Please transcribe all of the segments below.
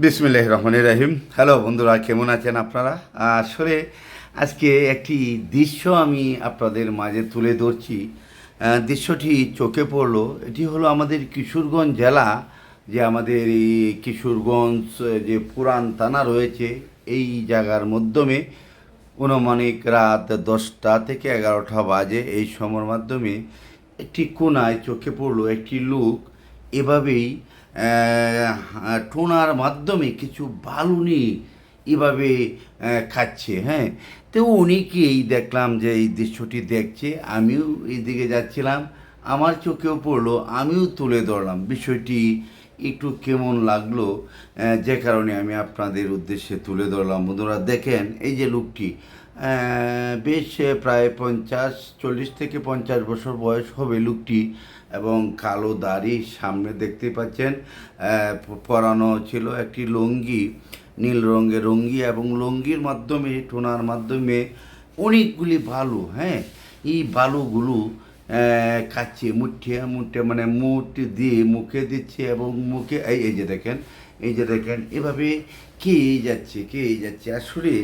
বিসমিল্লাহ রহমান রাহিম। হ্যালো বন্ধুরা, কেমন আছেন আপনারা? আসলে আজকে একটি দৃশ্য আমি আপনাদের মাঝে তুলে ধরছি। দৃশ্যটি চোখে পড়ল। এটি হলো আমাদের কিশোরগঞ্জ জেলা, যে আমাদের এই কিশোরগঞ্জ, যে পুরান থানা রয়েছে, এই জায়গার মাধ্যমে অনুমানিক রাত দশটা থেকে এগারোটা বাজে। এই সময়ের মাধ্যমে একটি কোনায় চোখে পড়ল একটি লোক। এভাবেই টোনার মাধ্যমে কিছু বালুনি এভাবে খাচ্ছে হ্যাঁ? তো অনেকেই দেখলাম যে এই দৃশ্যটি দেখছে, আমিও এইদিকে যাচ্ছিলাম, আমার চোখেও পড়ল, আমিও তুলে ধরলাম। বিষয়টি একটু কেমন লাগল যে কারণে আমি আপনাদের উদ্দেশ্যে তুলে ধরলাম। বন্ধুরা, দেখেন, এই যে লোকটি বেশ প্রায় পঞ্চাশ চল্লিশ থেকে পঞ্চাশ বছর বয়স হবে লোকটি এবং কালো দাড়ি সামনে দেখতে পাচ্ছেন। পরানো ছিল একটি লুঙ্গি নীল রঙের রঙ্গি এবং লুঙ্গির মাধ্যমে টোনার মাধ্যমে অনেকগুলি বালু হ্যাঁ? এই বালুগুলো আহ, খাচ্ছে মুঠে মুঠে মানে মুঠ দিয়ে মুখে দিচ্ছে এবং মুখে এই যে দেখেন এই যে দেখেন এভাবে কে যাচ্ছে কে যাচ্ছে। আসলে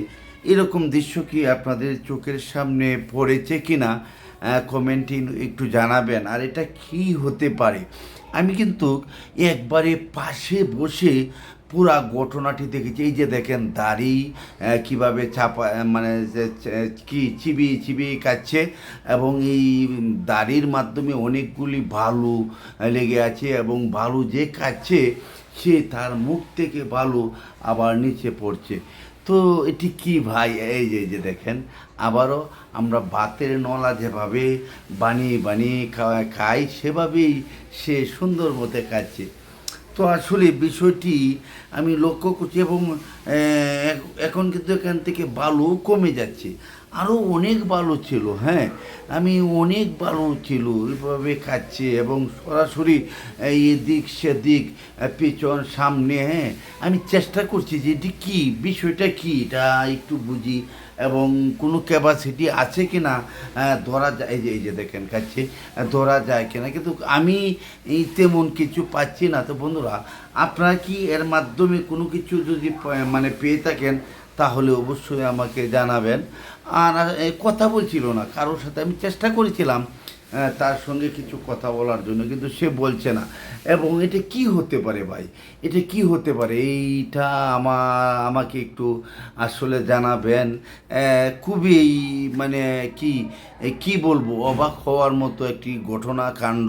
এরকম দৃশ্য কি আপনাদের চোখের সামনে পড়েছে কি না কমেন্টে একটু জানাবেন। আর এটা কি হতে পারে? আমি কিন্তু একবারে পাশে বসে পুরা ঘটনাটি দেখেছি। এই যে দেখেন দাড়ি কীভাবে চাপা মানে কি চিবি চিবি কাচ্ছে এবং এই দাড়ির মাধ্যমে অনেকগুলি আহ, লেগে আছে এবং বালু যে কাচ্ছে সে তার মুখ থেকে বালু আবার নিচে পড়ছে। তো এটি কি ভাই? এই যে যে দেখেন, আবারও আমরা বাতের নলা যেভাবে বানিয়ে বানিয়ে খাওয়া, খাই, সেভাবেই সে সুন্দর মতে খাচ্ছে। তো আসলে বিষয়টি আমি লক্ষ্য করছি এবং এখন কিন্তু এখান থেকে বালু কমে যাচ্ছে। আরও অনেক ভালো ছিল হ্যাঁ। আমি অনেক ভালো ছিল, এভাবে খাচ্ছে এবং সরাসরি এদিক সেদিক পেছন, সামনে হ্যাঁ। আমি চেষ্টা করছি যে এটি কী, বিষয়টা কী, এটা একটু বুঝি। এবং কোনো ক্যাপাসিটি আছে কি না ধরা যায়, এই যে এই যে দেখেন কাছে ধরা যায় কিনা। কিন্তু আমি তেমন কিছু পাচ্ছি না। তো বন্ধুরা, আপনারা কি এর মাধ্যমে কোনো কিছু যদি মানে পেয়ে থাকেন, তাহলে অবশ্যই আমাকে জানাবেন। আর কথা বলছিল না, কারোর সাথে আমি চেষ্টা করেছিলাম তার সঙ্গে কিছু কথা বলার জন্য, কিন্তু সে বলছে না। এবং এটা কি হতে পারে ভাই? এটা কি হতে পারে? এইটা আমার, আমাকে একটু আসলে জানাবেন। খুবই মানে কি কি বলব? অবাক হওয়ার মতো একটি ঘটনা কাণ্ড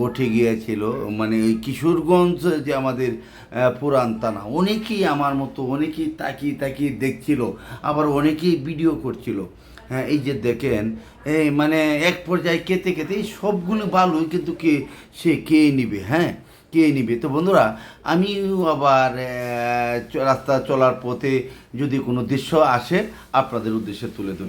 ঘটে গিয়েছিল। মানে এই কিশোরগঞ্জ যে আমাদের পুরান থানা, অনেকেই আমার মতো, অনেকেই তাকিয়ে তাকিয়ে দেখছিল, আবার অনেকেই ভিডিও করছিল। হ্যাঁ এই যে দেখেন, এই মানে এক পর্যায়ে কেতে কেতে এই সবগুলো বালুই কিন্তু কে, সে কে নিবে হ্যাঁ? কে নিবে? তো বন্ধুরা, আমিও আবার রাস্তা চলার পথে যদি কোনো দৃশ্য আসে, আপনাদের উদ্দেশ্যে তুলে ধরি।